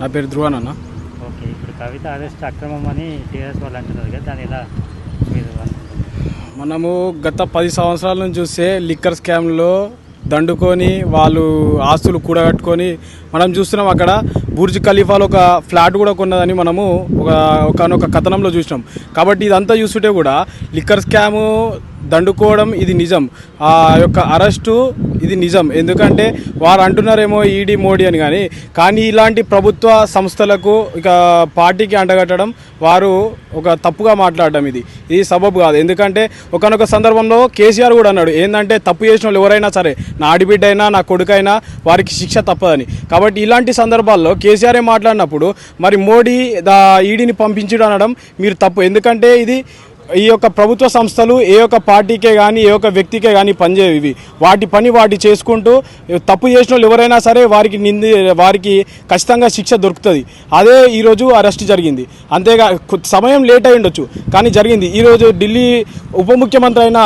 నా పేరు ధ్రువన్ అన్న. ఓకే ఇప్పుడు కవిత అరెస్ట్ అక్రమం అని టీఆర్ఎస్ వాళ్ళు అంటున్నారు కదా దాని ఎలా మీరు మనము గత పది సంవత్సరాల నుంచి చూస్తే లిక్కర్ స్కామ్లో దండుకొని వాళ్ళు ఆస్తులు కూడగట్టుకొని మనం చూస్తున్నాం అక్కడ బుర్జ్ ఖలీఫాలో ఒక ఫ్లాట్ కూడా కొన్నదని మనము ఒక ఒకనొక కథనంలో చూసినాం. కాబట్టి ఇదంతా చూస్తుంటే కూడా లిక్కర్ స్కాము దండుకోవడం ఇది నిజం. ఆ యొక్క అరెస్టు ఇది నిజం. ఎందుకంటే వారు అంటున్నారేమో ఈడీ మోడీ అని కానీ కానీ ఇలాంటి ప్రభుత్వ సంస్థలకు ఇక పార్టీకి అంటగట్టడం వారు ఒక తప్పుగా మాట్లాడడం ఇది. ఇది సబబు కాదు. ఎందుకంటే ఒకనొక సందర్భంలో కేసీఆర్ కూడా అన్నాడు ఏంటంటే తప్పు చేసిన వాళ్ళు ఎవరైనా సరే నా ఆడిబిడ్డ అయినా నా కొడుకైనా వారికి శిక్ష తప్పదని. కాబట్టి ఇలాంటి సందర్భాల్లో కేసీఆర్ మాట్లాడినప్పుడు మరి మోడీ దా ఈడీని పంపించడం అనడం మీరు తప్పు. ఎందుకంటే ఇది ఈ యొక్క ప్రభుత్వ సంస్థలు ఏ యొక్క పార్టీకే కానీ ఏ ఒక్క వ్యక్తికే కానీ పనిచేయవి వాటి పని వాటి చేసుకుంటూ తప్పు చేసిన వాళ్ళు ఎవరైనా సరే వారికి నింది వారికి ఖచ్చితంగా శిక్ష దొరుకుతుంది. అదే ఈరోజు అరెస్ట్ జరిగింది. అంతేగా సమయం లేట్ అయి ఉండొచ్చు. కానీ జరిగింది. ఈరోజు ఢిల్లీ ఉప ముఖ్యమంత్రి అయిన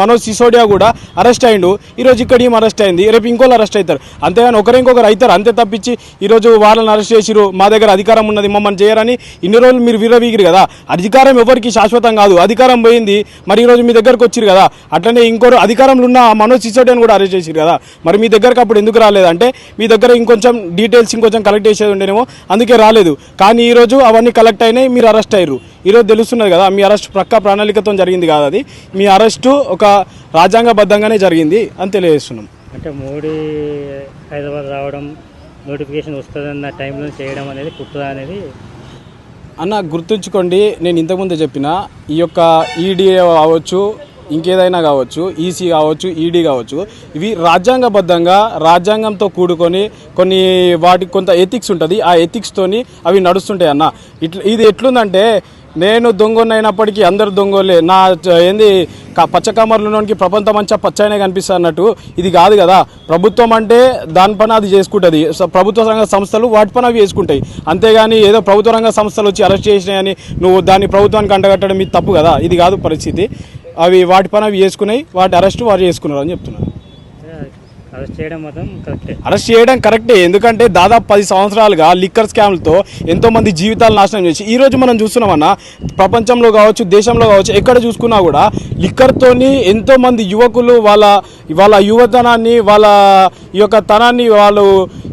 మనోజ్ సిసోడియా కూడా అరెస్ట్ అయిండు. ఈరోజు ఇక్కడ ఈమె అరెస్ట్ అయింది. రేపు ఇంకోళ్ళు అరెస్ట్ అవుతారు అంతేగాని ఒకరు ఇంకొకరు అవుతారు అంతే తప్పించి ఈరోజు వాళ్ళని అరెస్ట్ చేసిరు మా దగ్గర అధికారం ఉన్నది మమ్మల్ని చేయరని ఇన్ని రోజులు మీరు విరవీగిరు కదా. అధికారం ఎవరికి శాశ్వతం కాదు. అధికారం పోయింది మరి ఈరోజు మీ దగ్గరకు వచ్చిరు కదా. అట్లనే ఇంకోరు అధికారంలో ఉన్న ఆ మనోజ్ సిసోడియాని కూడా అరెస్ట్ చేసిరు కదా. మరి మీ దగ్గరకు అప్పుడు ఎందుకు రాలేదంటే మీ దగ్గర ఇంకొంచెం డీటెయిల్స్ ఇంకొంచెం కలెక్ట్ చేసేది ఉండేనేమో అందుకే రాలేదు. కానీ ఈరోజు అవన్నీ కలెక్ట్ అయినాయి మీరు అరెస్ట్ అయ్యారు ఈరోజు తెలుస్తున్నది కదా మీ అరెస్ట్ ప్రక్క ప్రణాళికతో జరిగింది కాదు అది. మీ అరెస్టు ఒక రాజ్యాంగబద్ధంగానే జరిగింది అని తెలియజేస్తున్నాం. అంటే మోడీ హైదరాబాద్ రావడం నోటిఫికేషన్ వస్తుందన్న టైంలో చేయడం అనేది కుట్ర అనేది అన్న గుర్తుంచుకోండి నేను ఇంతకుముందే చెప్పిన ఈ యొక్క ఈడీ కావచ్చు ఇంకేదైనా కావచ్చు ఈసీ కావచ్చు ఈడీ కావచ్చు ఇవి రాజ్యాంగబద్ధంగా రాజ్యాంగంతో కూడుకొని కొన్ని వాటికి కొంత ఎథిక్స్ ఉంటుంది. ఆ ఎథిక్స్తోని అవి నడుస్తుంటాయి అన్న. ఇట్లా ఇది ఎట్లుందంటే నేను దొంగనైనప్పటికీ అందరు దొంగలే. నా ఏంది పచ్చ పచ్చకమర్లోనికి ప్రపంచం అంతా పచ్చనే కనిపిస్తుంది అన్నట్టు. ఇది కాదు కదా. ప్రభుత్వం అంటే దాని పని అది చేసుకుంటుంది. ప్రభుత్వ రంగ సంస్థలు వాటి పని అవి చేసుకుంటాయి. అంతేగాని ఏదో ప్రభుత్వ రంగ సంస్థలు వచ్చి అరెస్ట్ చేసినాయని నువ్వు దాన్ని ప్రభుత్వానికి అంటగట్టడం ఇది తప్పు కదా. ఇది కాదు పరిస్థితి. అవి వాటి పని అవి చేసుకున్నాయి. వాటి అరెస్ట్ వారు చేసుకున్నారు అని చెప్తున్నారు అరెస్ట్ చేయడం కరెక్టే. అరెస్ట్ చేయడం కరెక్టే ఎందుకంటే దాదాపు పది సంవత్సరాలుగా లిక్కర్ స్కామ్లతో ఎంతో మంది జీవితాలు నాశనం చేసి ఈ రోజు మనం చూస్తున్నామన్న ప్రపంచంలో కావచ్చు దేశంలో కావచ్చు ఎక్కడ చూసుకున్నా కూడా లిక్కర్తోని ఎంతో మంది యువకులు వాళ్ళ వాళ్ళ యువతనాన్ని వాళ్ళ ఈ యొక్క తనాన్ని వాళ్ళు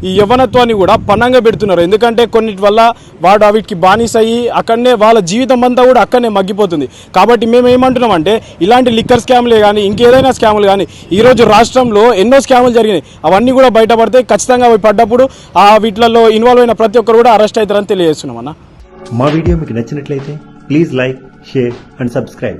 ఈ యవ్వనత్వాన్ని కూడా పన్నంగా పెడుతున్నారు. ఎందుకంటే కొన్నిటి వల్ల వాడు వీటికి బానిస అయ్యి అక్కడనే వాళ్ళ జీవితం అంతా కూడా అక్కడనే మగ్గిపోతుంది. కాబట్టి మేము ఏమంటున్నాం అంటే ఇలాంటి లిక్కర్ స్కామ్లే కానీ ఇంకేదైనా స్కాములు కానీ ఈరోజు రాష్ట్రంలో ఎన్నో స్కాములు జరిగినాయి. అవన్నీ కూడా బయటపడితే ఖచ్చితంగా అవి పడ్డప్పుడు ఆ వీటిలలో ఇన్వాల్వ్ అయిన ప్రతి ఒక్కరు కూడా అరెస్ట్ అవుతారని తెలియజేస్తున్నాం అన్న. మా వీడియో మీకు నచ్చినట్లయితే please like share and subscribe.